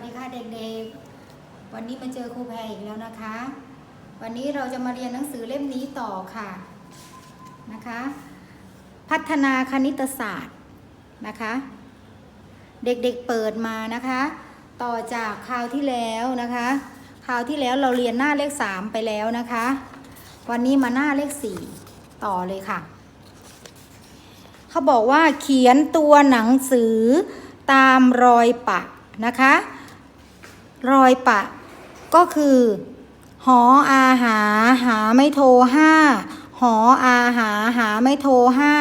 วัสดีค่ะเด็กๆ วันนี้มาเจอครูแพรอีกแล้วนะคะ วันนี้เราจะมาเรียนหนังสือเล่มนี้ต่อค่ะนะคะ พัฒนาคณิตศาสตร์นะคะ เด็กๆเปิดมานะคะ ต่อจากคราวที่แล้วนะคะคราวที่แล้วเราเรียนหน้าเลขสามไปแล้วนะคะ วันนี้มาหน้าเลขสี่ต่อเลยค่ะเขาบอกว่าเขียนตัวหนังสือตามรอยปะนะคะ รอยปะ ก็คือ หออาหาหาไม่โทรห้าหออาหาหาไม่โทรห้า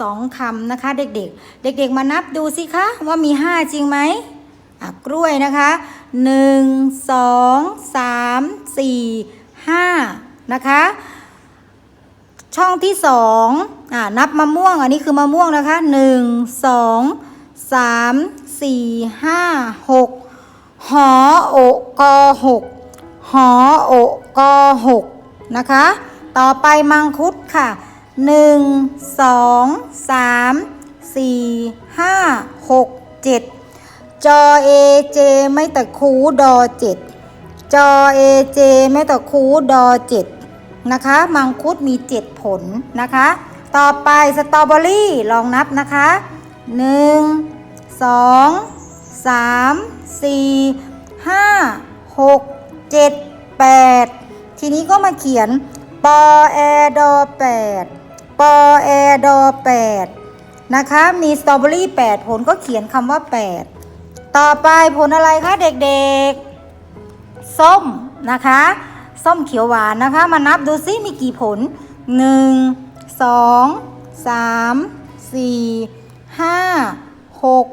สองคำนะคะ เด็กๆ เด็ก ๆ มานับดูสิคะว่ามีห้าจริงไหมอะกล้วยนะคะหนึ่งสองสามสี่ห้านะคะ ช่องที่สองอ่านับมะม่วงอันนี้คือมะม่วงนะคะหนึ่งสองสามสี่ห้าหก หอโอกอหกหอโอกอหกนะคะ ต่อไปมังคุดค่ะหนึ่งสองสามสี่ห้าหกเจ็ดจอเอเจไม่ตะคูดอเจ็ดจอเอเจไม่ตะคูดอเจ็ดนะคะ มังคุดมี7ผลนะคะ ต่อไปสตรอเบอรี่ลองนับนะคะ1 2 3 4 5 6 7 8 ทีนี้ก็มาเขียนปอแอดอ8ปอแอดอ8นะคะ มีสตรอเบอรี่8ผลก็เขียนคำว่า 8 ต่อไปผลอะไรคะเด็กๆ ส้มนะคะ ส้มเขียวหวานนะคะ มานับดูซิมีกี่ผล 1 2 3 4 5 6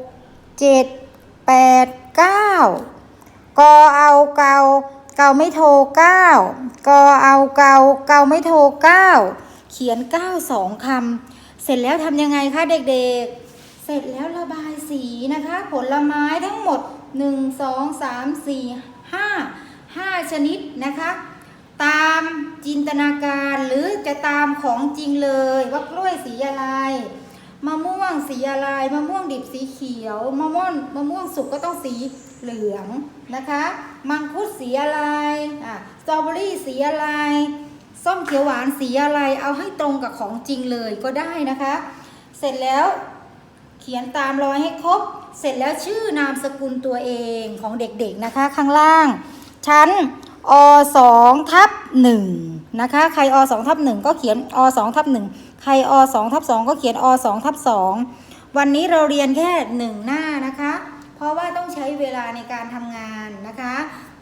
7 8 9กอเอาเกาเกาไม่โทร9กอเอาเกาเกาไม่โทร9เขียน9 2คำเสร็จแล้วทำยังไงคะเด็กๆ เสร็จแล้วระบายสีนะคะ ผลไม้ทั้งหมด1 2 3 4 5 5ชนิดนะคะ ตามจินตนาการหรือจะตามของจริงเลยว่ากล้วยสีอะไร มะม่วงสีอะไรมะม่วงดิบสีเขียวมะม่วงมะม่วงสุกก็ต้องสีเหลืองนะคะมังคุดสีอะไรอะสตรอเบอรี่สีอะไร ส้มเขียวหวานสีอะไร เอาให้ตรงกับของจริงเลยก็ได้นะคะ เสร็จแล้วเขียนตามรอยให้ครบ เสร็จแล้วชื่อนามสกุลตัวเองของเด็กๆนะคะข้างล่าง ชั้นอ2ทับ1นะคะ ใครอ2ทับ1ก็เขียนอ2ทับ1 ใครอ2ทับ2ก็เขียนอ2ทับ2วันนี้เราเรียนแค่ 1 หน้านะคะ เพราะว่าต้องใช้เวลาในการทำงานนะคะ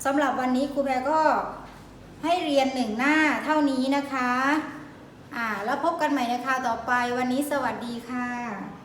สำหรับวันนี้ครูแพรก็ให้เรียน1หน้าเท่านี้นะคะ อ่า แล้วพบกันใหม่ในคราวต่อไป วันนี้สวัสดีค่ะ